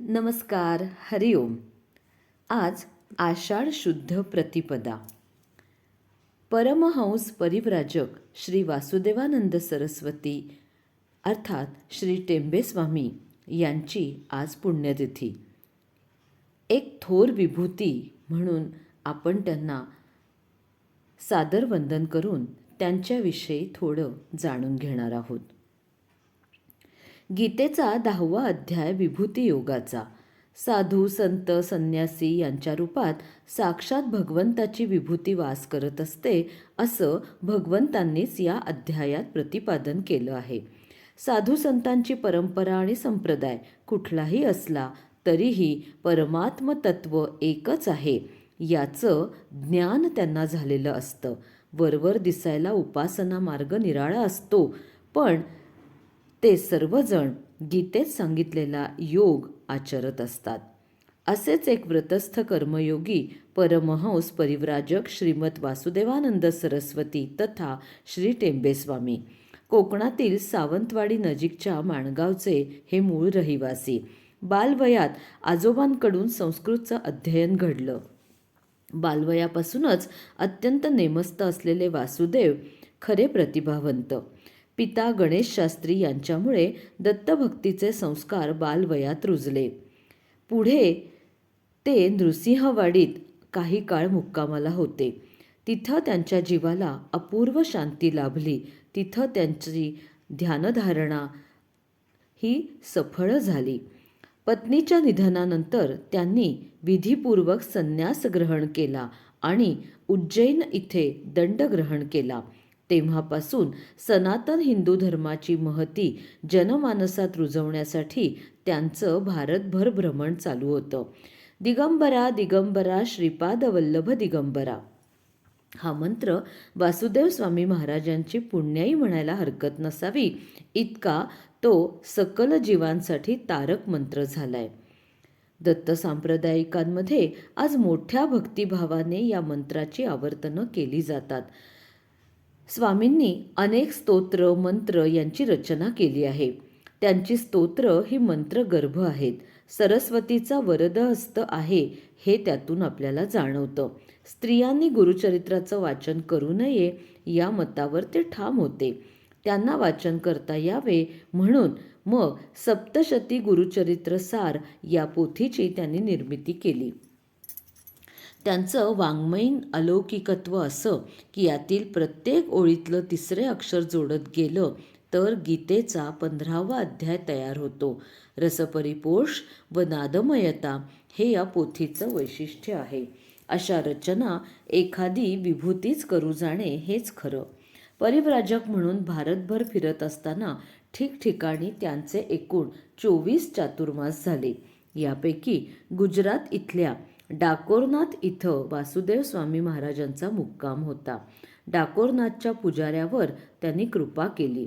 नमस्कार हरिओम आज आषाढ शुद्ध प्रतिपदा. परमहंस परिव्राजक श्री वासुदेवानंद सरस्वती अर्थात श्री टेंबेस्वामी यांची आज पुण्यतिथी. एक थोर विभूती म्हणून आपण त्यांना सादर वंदन करून त्यांच्याविषयी थोडं जाणून घेणार आहोत. गीतेचा दहावा अध्याय विभूती योगाचा साधू संत संन्यासी यांच्या रूपात साक्षात भगवंताची विभूती वास करत असते असं भगवंतांनीच या अध्यायात प्रतिपादन केलं आहे. साधू संतांची परंपरा आणि संप्रदाय कुठलाही असला तरीही परमात्म तत्व एकच आहे. याचं ज्ञान त्यांना झालेलं असतं. वरवर दिसायला उपासना मार्ग निराळा असतो पण ते सर्वजण गीतेत सांगितलेला योग आचरत असतात. असेच एक व्रतस्थ कर्मयोगी परमहंस परिव्राजक श्रीमत वासुदेवानंद सरस्वती तथा श्री टेंबेस्वामी. कोकणातील सावंतवाडी नजीकच्या माणगावचे हे मूळ रहिवासी. बालवयात आजोबांकडून संस्कृतचं अध्ययन घडलं. बालवयापासूनच अत्यंत नेमस्त असलेले वासुदेव खरे प्रतिभावंत. पिता गणेश शास्त्री यांच्यामुळे दत्तभक्तीचे संस्कार बालवयात रुजले. पुढे ते नृसिंहवाडीत काही काळ मुक्कामाला होते. तिथं त्यांच्या जीवाला अपूर्व शांती लाभली. तिथं त्यांची ध्यानधारणा ही सफळ झाली. पत्नीच्या निधनानंतर त्यांनी विधीपूर्वक संन्यास ग्रहण केला आणि उज्जैन इथे दंड ग्रहण केला. तेव्हापासून सनातन हिंदू धर्माची महती जनमानसात रुजवण्यासाठी त्यांचं भारतभर भ्रमण चालू होतं. दिगंबरा दिगंबरा श्रीपाद वल्लभ दिगंबरा. हा मंत्र वासुदेव स्वामी महाराजांची पुण्याई म्हणायला हरकत नसावी इतका तो सकल जीवांसाठी तारक मंत्र झालाय. दत्त सांप्रदायिकांमध्ये आज मोठ्या भक्तिभावाने या मंत्राची आवर्तनं केली जातात. स्वामींनी अनेक स्तोत्र मंत्र यांची रचना केली आहे. त्यांची स्तोत्र ही मंत्रगर्भ आहेत. सरस्वतीचा वरदहस्त आहे हे त्यातून आपल्याला जाणवतं. स्त्रियांनी गुरुचरित्राचं वाचन करू नये या मतावर ते ठाम होते. त्यांना वाचन करता यावे म्हणून मग सप्तशती गुरुचरित्र सार या पोथीची त्यांनी निर्मिती केली. त्यांचं वाङ्मयीन अलौकिकत्व असं की यातील प्रत्येक ओळीतलं तिसरे अक्षर जोडत गेलं तर गीतेचा पंधरावा अध्याय तयार होतो. रसपरिपोष व नादमयता हे या पोथीचं वैशिष्ट्य आहे. अशा रचना एखादी विभूतीच करू जाणे हेच खरं. परिव्राजक म्हणून भारतभर फिरत असताना ठिकठिकाणी त्यांचे एकूण चोवीस चातुर्मास झाले. यापैकी गुजरात इथल्या डाकोरनाथ इथं वासुदेव स्वामी महाराजांचा मुक्काम होता. डाकोरनाथच्या पुजाऱ्यावर त्यांनी कृपा केली.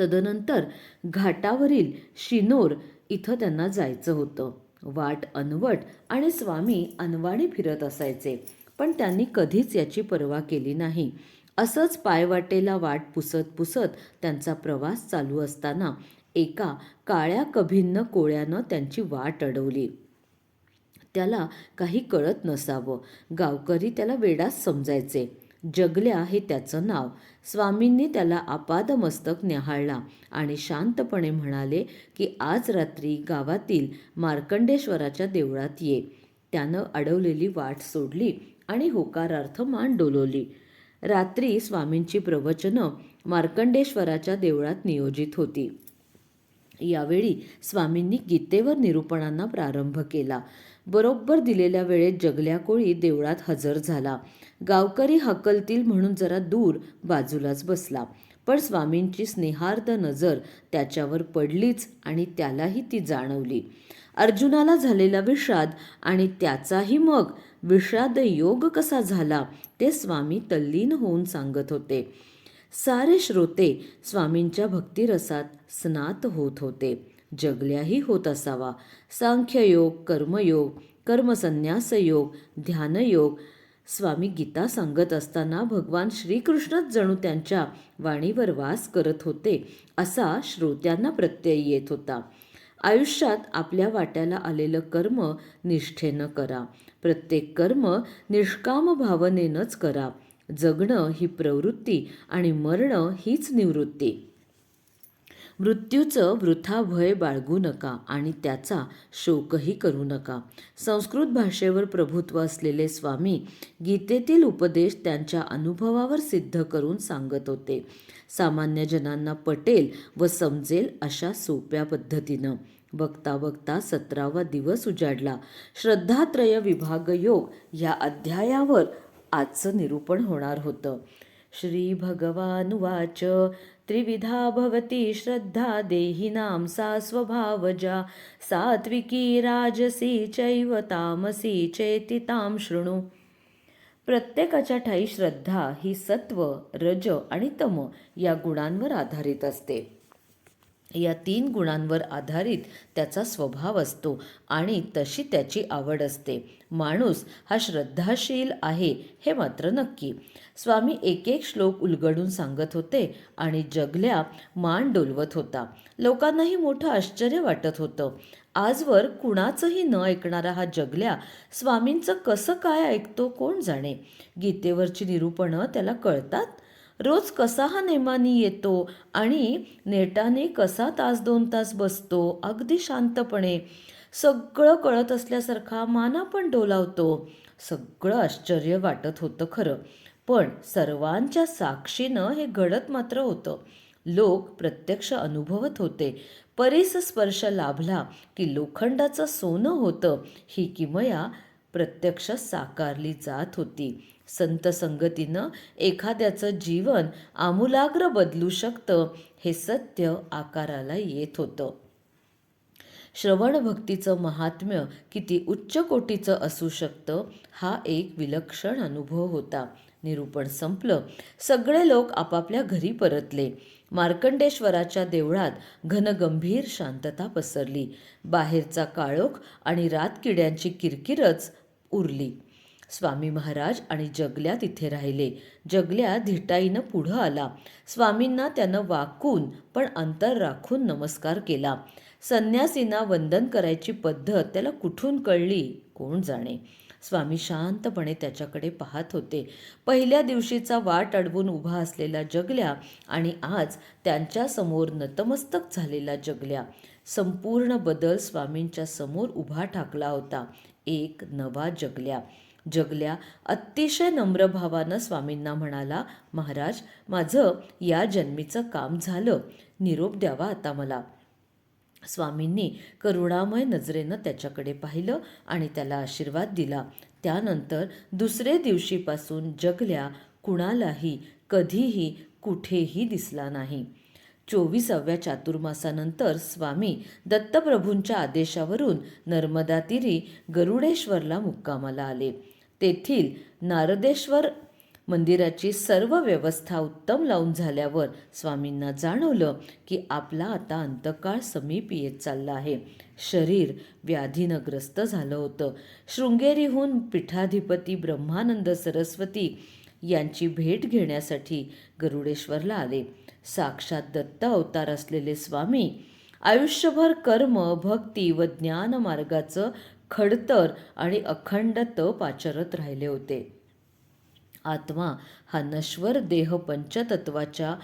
तदनंतर घाटावरील शिनोर इथं त्यांना जायचं होतं. वाट अनवट आणि स्वामी अनवाणी फिरत असायचे पण त्यांनी कधीच याची पर्वा केली नाही. असंच पायवाटेला वाट पुसत पुसत त्यांचा प्रवास चालू असताना एका काळ्या कभिन्न कोळ्यानं त्यांची वाट अडवली. त्याला काही कळत नसावं. गावकरी त्याला वेडाच समजायचे. जगल्या हे त्याचं नाव. स्वामींनी त्याला आपादमस्तक न्याहाळला आणि शांतपणे म्हणाले की आज रात्री गावातील मार्कंडेश्वराच्या देवळात ये. त्यानं अडवलेली वाट सोडली आणि होकारार्थ मान डोलवली. रात्री स्वामींची प्रवचनं मार्कंडेश्वराच्या देवळात नियोजित होती. यावेळी स्वामींनी गीतेवर निरूपणांना प्रारंभ केला. बरोबर दिलेल्या वेळेत जगल्या कोळी देवळात हजर झाला. गावकरी हकलतील म्हणून जरा दूर बाजूलाच बसला. पण स्वामींची स्नेहार्द नजर त्याच्यावर पडलीच आणि त्यालाही ती जाणवली. अर्जुनाला झालेला विषाद आणि त्याचाही मग विषाद योग कसा झाला ते स्वामी तल्लीन होऊन सांगत होते. सारे श्रोते स्वामींच्या भक्तिरसात स्नात होत होते. जगल्याही होत असावा. सांख्ययोग कर्मयोग कर्मसन्यास योग ध्यानयोग स्वामी गीता सांगत असताना भगवान श्रीकृष्णच जणू त्यांच्या वाणीवर वास करत होते असा श्रोत्यांना प्रत्यय येत होता. आयुष्यात आपल्या वाट्याला आलेलं कर्म निष्ठेनं करा. प्रत्येक कर्म निष्काम भावनेनंच करा. जगणं ही प्रवृत्ती आणि मरणं हीच निवृत्ती. मृत्यूचं वृथा भय बाळगू नका आणि त्याचा शोकही करू नका. संस्कृत भाषेवर प्रभुत्व असलेले स्वामी गीतेतील उपदेश त्यांच्या अनुभवावर सिद्ध करून सांगत होते. सामान्य जनांना पटेल व समजेल अशा सोप्या पद्धतीनं. बघता बघता सतरावा दिवस उजाडला. श्रद्धात्रय विभाग योग या अध्यायावर आजचं निरूपण होणार होतं. श्री भगवानुवाच त्रिविधा भवती श्रद्धा देहिनां सा स्वभावजा सात्विकी राजसी चैव तामसी चेति तां शृणु. प्रत्येकाच्या ठाई श्रद्धा ही सत्व रज आणि तम या गुणांवर आधारित असते. या तीन गुणांवर आधारित त्याचा स्वभाव असतो आणि तशी त्याची आवड असते. माणूस हा श्रद्धाशील आहे हे मात्र नक्की. स्वामी एक एक श्लोक उलगडून सांगत होते आणि जगल्या मान डोलवत होता. लोकांनाही मोठं आश्चर्य वाटत होतं. आजवर कुणाचंही न ऐकणारा हा जगल्या स्वामींचं कसं काय ऐकतो कोण जाणे? गीतेवरची निरूपणं त्याला कळतात? रोज कसा हा नेमानी येतो आणि नेटाने कसा तास दोन तास बसतो अगदी शांतपणे. सगळं कळत असल्यासारखा माना पण डोलावतो. सगळं आश्चर्य वाटत होतं खरं पण सर्वांच्या साक्षीनं हे घडत मात्र होतं. लोक प्रत्यक्ष अनुभवत होते. परीस स्पर्श लाभला की लोखंडाचं सोनं होतं. ही किमया प्रत्यक्ष साकारली जात होती. संत संगतीनं एखाद्याचं जीवन आमूलाग्र बदलू शकतं हे सत्य आकाराला येत होतं. श्रवण भक्तीचं महात्म्य किती उच्च कोटीचं असू शकतं हा एक विलक्षण अनुभव होता. निरूपण संपलं. सगळे लोक आपापल्या घरी परतले. मार्कंडेश्वराच्या देवळात घनगंभीर शांतता पसरली. बाहेरचा काळोख आणि रातकिड्यांची किरकिरच उरली. स्वामी महाराज आणि जगल्या तिथे राहिले. जगल्या धिटाईनं पुढं आला. स्वामींना त्यानं वाकून पण अंतर राखून नमस्कार केला. संन्यासींना वंदन करायची पद्धत त्याला कुठून कळली कोण जाणे? स्वामी शांतपणे त्याच्याकडे पाहत होते. पहिल्या दिवशीचा वाट अडवून उभा असलेला जगल्या आणि आज त्यांच्यासमोर नतमस्तक झालेला जगल्या. संपूर्ण बदल स्वामींच्या समोर उभा ठाकला होता. एक नवा जगल्या. जगल्या अतिशय नम्र भावानं स्वामींना म्हणाला महाराज माझं या जन्मीचं काम झालं. निरोप द्यावा आता मला. स्वामींनी करुणामय नजरेनं त्याच्याकडे पाहिलं आणि त्याला आशीर्वाद दिला. त्यानंतर दुसरे दिवशीपासून जगल्या कुणालाही कधीही कुठेही दिसला नाही. चोवीसाव्या चातुर्मासानंतर स्वामी दत्तप्रभूंच्या आदेशावरून नर्मदातीरी गरुडेश्वरला मुक्कामाला आले. तेथील नारदेश्वर मंदिराची सर्व व्यवस्था उत्तम लावून झाल्यावर स्वामींना जाणवलं की आपला आता अंतकाळ समीप येत चालला आहे. शरीर व्याधीनं ग्रस्त झालं होतं. शृंगेरीहून पीठाधिपती ब्रह्मानंद सरस्वती यांची भेट घेण्यासाठी गरुडेश्वरला आले. साक्षात दत्त अवतार असलेले स्वामी आयुष्यभर कर्म भक्ती व ज्ञान मार्गाचं खडतर आणि अखंड तप आचरत राहिले होते. आत्मा हा नश्वर देह पंचतत्वाच्या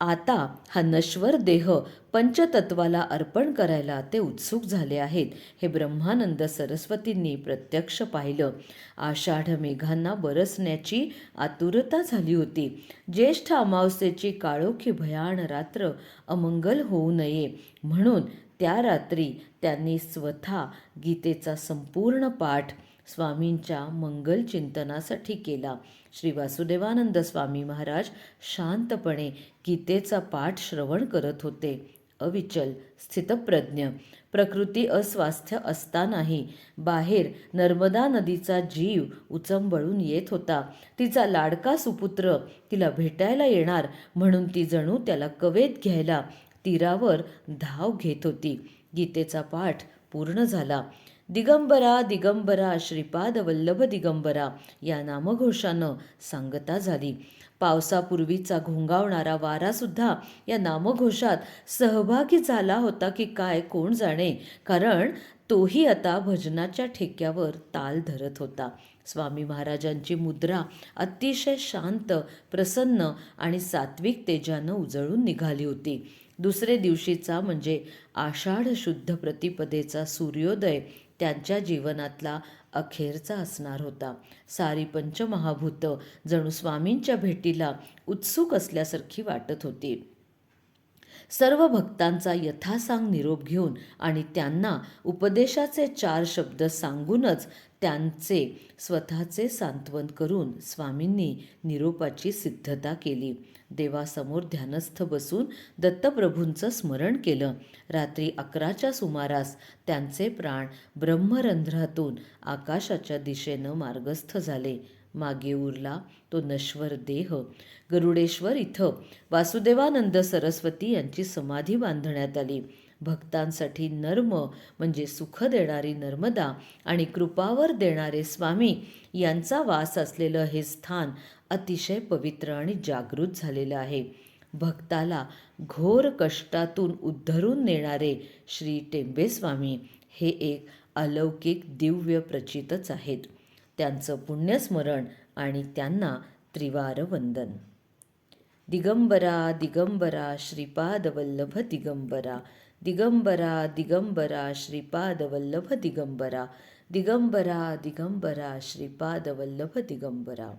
आता हा नश्वर देह पंचतत्वाला अर्पण करायला ते उत्सुक झाले आहेत. हे ब्रह्मानंद सरस्वतींनी प्रत्यक्ष पाहिलं. आषाढ मेघांना बरसण्याची आतुरता झाली होती. ज्येष्ठ अमावस्येची काळोखी भयान रात्र अमंगल होऊ नये म्हणून त्या रात्री त्यांनी स्वतः गीतेचा संपूर्ण पाठ स्वामींच्या मंगल चिंतनासाठी केला. श्री वासुदेवानंद स्वामी महाराज शांतपणे गीतेचा पाठ श्रवण करत होते. अविचल स्थितप्रज्ञ. प्रकृती अस्वास्थ्य असतानाही बाहेर नर्मदा नदीचा जीव उचंबळून येत होता. तिचा लाडका सुपुत्र तिला भेटायला येणार म्हणून ती जणू त्याला कवेत घ्यायला तीरावर धाव घेत होती. गीतेचा पाठ पूर्ण झाला. दिगंबरा दिगंबरा श्रीपाद वल्लभ दिगंबरा या नामघोषानं सांगता झाली. पावसापूर्वीचा घोंगावणारा वारासुद्धा या नामघोषात सहभागी झाला होता की काय कोण जाणे कारण तोही आता भजनाच्या ठेक्यावर ताल धरत होता. स्वामी महाराजांची मुद्रा अतिशय शांत प्रसन्न आणि सात्विक तेजानं उजळून निघाली होती. दुसरे दिवशीचा म्हणजे आषाढ शुद्ध प्रतिपदेचा सूर्योदय त्यांच्या जीवनातला अखेरचा असणार होता. सारी पंचमहाभूतं जणू स्वामींच्या भेटीला उत्सुक असल्यासारखी वाटत होती. सर्व भक्तांचा यथासांग निरोप घेऊन आणि त्यांना उपदेशाचे चार शब्द सांगूनच त्यांचे स्वतःचे सांत्वन करून स्वामींनी निरोपाची सिद्धता केली. देवासमोर ध्यानस्थ बसून दत्तप्रभूंचं स्मरण केलं. रात्री अकराच्या सुमारास त्यांचे प्राण ब्रह्मरंध्रातून आकाशाच्या दिशेनं मार्गस्थ झाले. मागे उरला तो नश्वर देह. गरुडेश्वर इथं वासुदेवानंद सरस्वती यांची समाधी बांधण्यात आली. भक्तांसाठी नर्म म्हणजे सुख देणारी नर्मदा आणि कृपावर देणारे स्वामी यांचा वास असलेलं हे स्थान अतिशय पवित्र आणि जागृत झालेलं आहे. भक्ताला घोर कष्टातून उद्धरून नेणारे श्री टेंबेस्वामी हे एक अलौकिक दिव्य प्रचितच आहेत. त्यांचं पुण्यस्मरण आणि त्यांना त्रिवार वंदन दिगंबरा दिगंबरा श्रीपाद वल्लभ दिगंबरा. दिगंबरा दिगंबरा श्रीपाद वल्लभ दिगंबरा. दिगंबरा दिगंबरा श्रीपाद वल्लभ दिगंबरा.